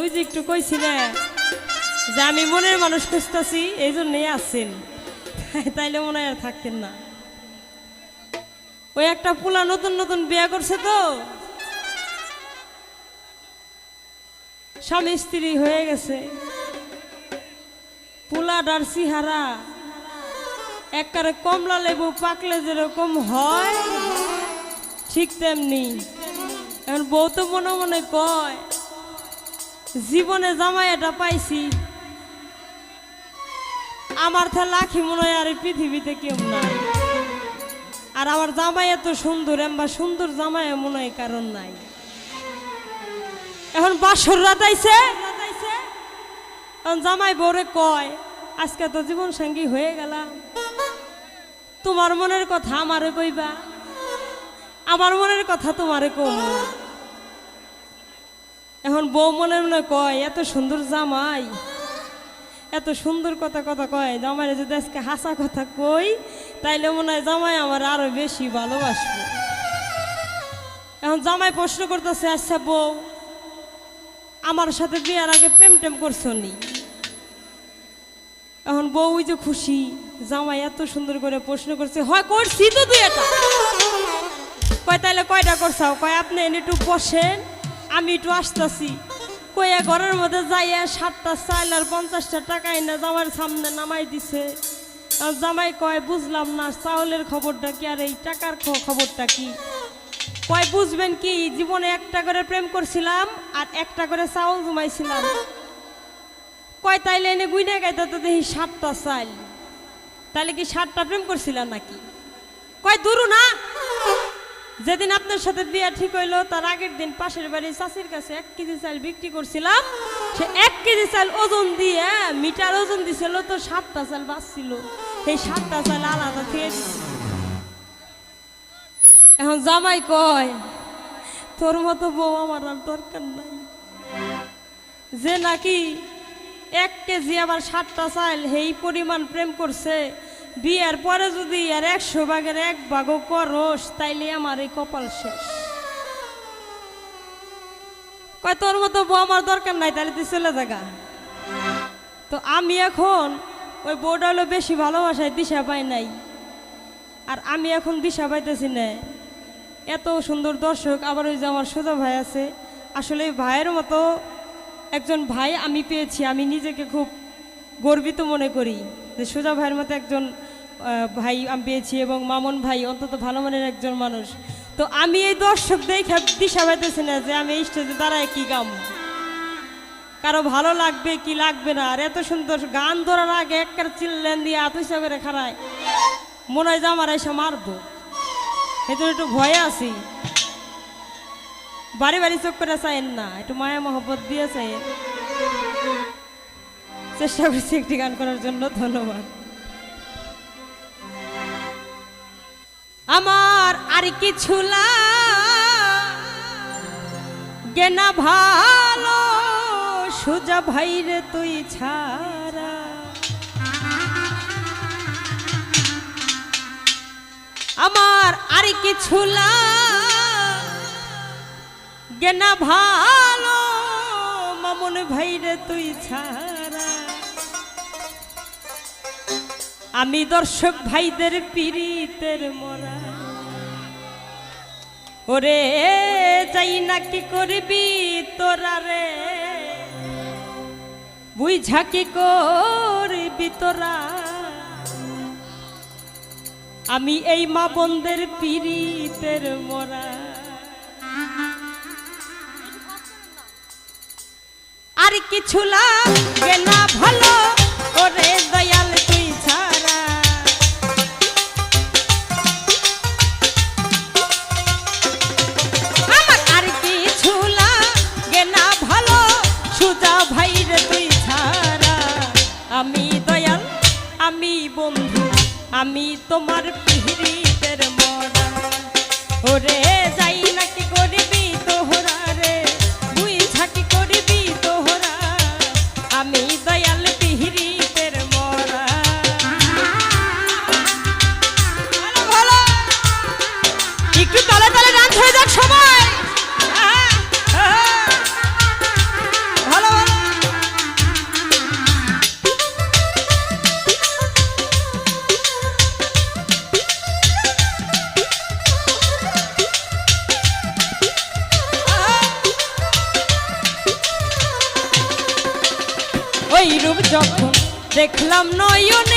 ওই যে একটু কইছি না, যে আমি মনের মানুষ খুঁজতেছি, এই জন্যই আসছেন। তাইলে মনে আর থাকতেন না। ওই একটা পোলা নতুন নতুন বিয়ে করছে তো। স্বামী স্ত্রী হয়ে গেছে। পোলা ডারসি হারা একবারে কমলা লেবু, পাকলে যেরকম হয়, ঠিক তেমনি। এখন বউ তো মনে মনে কয় জীবনে জামাই এটা পাইছি। আমার থা লাখি মনে হয় আর পৃথিবীতে কেউ নাই। আর আমার জামাই এত সুন্দর, এমবা সুন্দর জামাই মনে হয় কারণ নাই। এখন বাসর রাত আইছে। এখন জামাই বউরে কয়, আজকে তো জীবন সঙ্গী হয়ে গেলাম। তোমার মনের কথা আমারে কইবা। আমার মনের কথা তোমারে কম এখন বউ মনে মনে কয়, এত সুন্দর জামাই, এত সুন্দর কথা কথা কয় জামাই যদি আজকে হাসা কথা কই, তাইলে মনে হয় জামাই আমার আরও বেশি ভালোবাসবো। এখন জামাই প্রশ্ন করতেছে আচ্ছা বউ, আমার সাথে বিয়ার আগে প্রেম টেম করছ নি? এখন বউ ওই যে খুশি, জামাই এত সুন্দর করে প্রশ্ন করছে, হয় করছি তো তুই এটা? কয়, তাইলে কয়টা করছাও? কয়, আপনি একটু বসেন। আমি একটু আসতেছি। কইয়া ঘরের মধ্যে যাইয়া সাতটা, চাইল আর পঞ্চাশটা টাকা এনে জামাইয়ের সামনে নামাই দিছে। আর জামাই কয়, বুঝলাম না, চাউলের খবরটা কি আর এই টাকার খবরটা কি? কয়, বুঝবেন কি, জীবনে একটা করে প্রেম করছিলাম আর একটা করে চাউল জমাইছিলাম। কয়, তাইলে এনে গুইনা গাইতে তো দেখি সাতটা চাইল। তাহলে কি সাতটা প্রেম করছিলাম নাকি? কয়, দূরু না যেদিন আপনার সাথে বিয়া ঠিক হইল, তার আগের দিন পাশের বাড়ি চাষির কাছে এক কেজি চাল বিক্রি করছিলাম। সে এক কেজি চাল ওজন দিয়ে মিটার ওজন দিছিল, তো সাতটা চাল বাঁচছিল। সেই সাতটা চাল আলাদা থেকে এখন জামাই কয়, তোর মতো বউ আমার আর দরকার নাই। যে নাকি এক কেজি আবার সাতটা চাল, সেই পরিমাণ প্রেম করছে বিয়ের পরে যদি আর একশো ভাগের এক ভাগও করস, তাইলে আমার এই কপাল শেষ। কয়, তোর মতো বউ আমার দরকার নাই তাহলে তুই চলে জাগা তো আমি এখন ওই বউটা হলো বেশি ভালোবাসায় দিশা পাই নাই। আর আমি এখন দিশা পাইতেছি না। এত সুন্দর দর্শক, আবার ওই যে আমার সোজা ভাই আছে। আসলে ভাইয়ের মতো একজন ভাই আমি পেয়েছি, আমি নিজেকে খুব গর্বিত মনে করি। যে সোজা ভাইয়ের মতো একজন ভাই, আমি পেয়েছি এবং মামন ভাই অন্তত ভালো মনের একজন মানুষ। তো আমি এই দর্শক দেখে দিশা পাইতেছি না যে আমি এই স্টেজে দাঁড়ায় কি গাম। কারও ভালো লাগবে কি লাগবে না। আর এত সুন্দর গান ধরার আগে একবার চিল্লেন দিয়ে আতুইসা করে খারায় মনে হয় যে আমার এসে মারবো। এই জন্য একটু ভয়ে আছি। বাড়ি বাড়ি চোখ করে চাইন না, একটু মায়া মহব্বত দিয়ে চাইন চেষ্টা করছি একটি গান করার জন্য, ধন্যবাদ। আমার আর কিছু গেনা ভালো সুজা ভাইরে তুই ছাড়া। আমার আর কিছু গেনা ভালো মামুন ভাইরে তুই ছাড়া। আমি দর্শক ভাইদের পীড়িতের মরা। ওরে, যাই না কি করবি তোরা রে? বুঝা কি করবি তোরা? আমি এই মা বোনদের পীড়িতের মরা। আর কিছু লাগে না ভালো ওরে দয়াল বন্ধু আমি তোমার পিহরিতের মরা। ওরে যাই নাকি দেখলাম নয়নে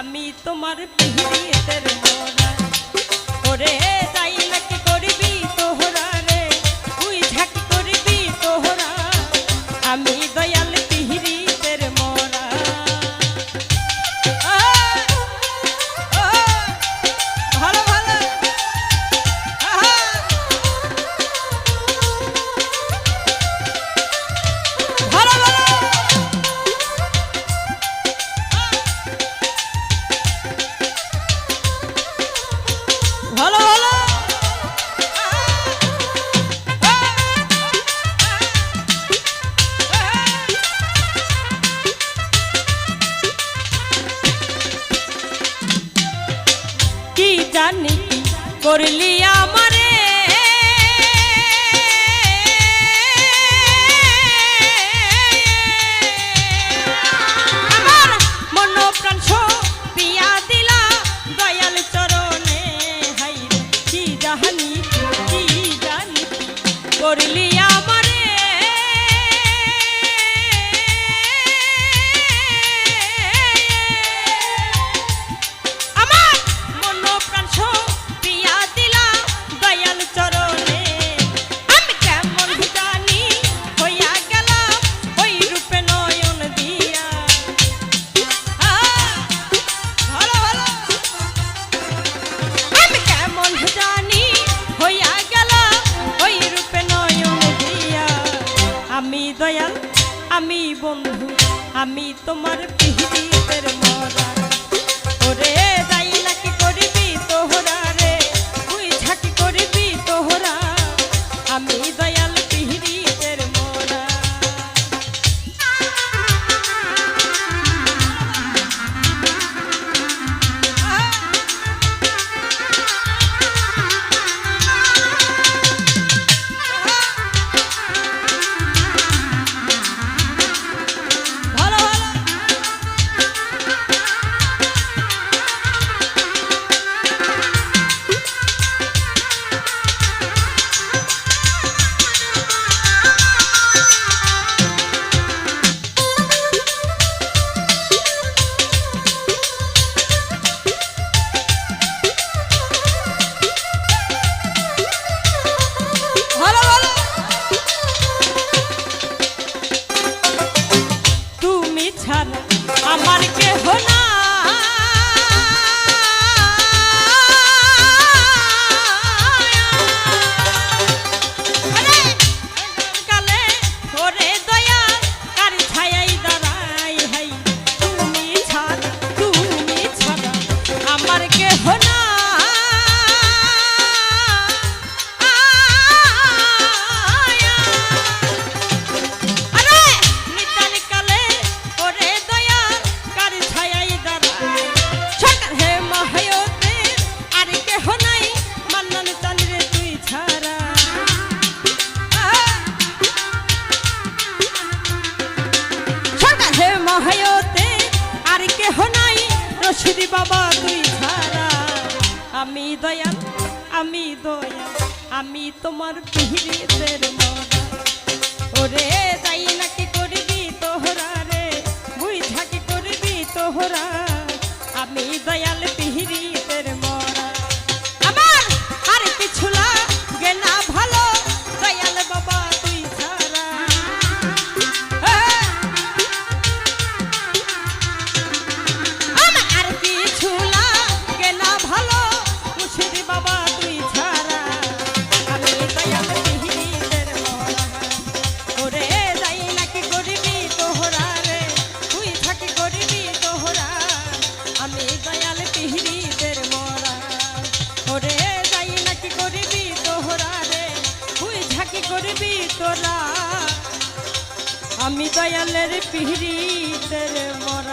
আমি তোমার পিহিতের ওরে তাই তোহরা রে? তুই তোহরা। আমি বন্ধু আমি তোমার পিহিতের মরা। ওরে দয়াল, আমি দয়াল, আমি তোমার পীড়িতের মরা ওরে যাই নাকি করবি তোহরা রে, বুঝা কি করবি তোহরা। আমি দয়াল পিহিরি আমি দয়ালের পিহরিতের মরা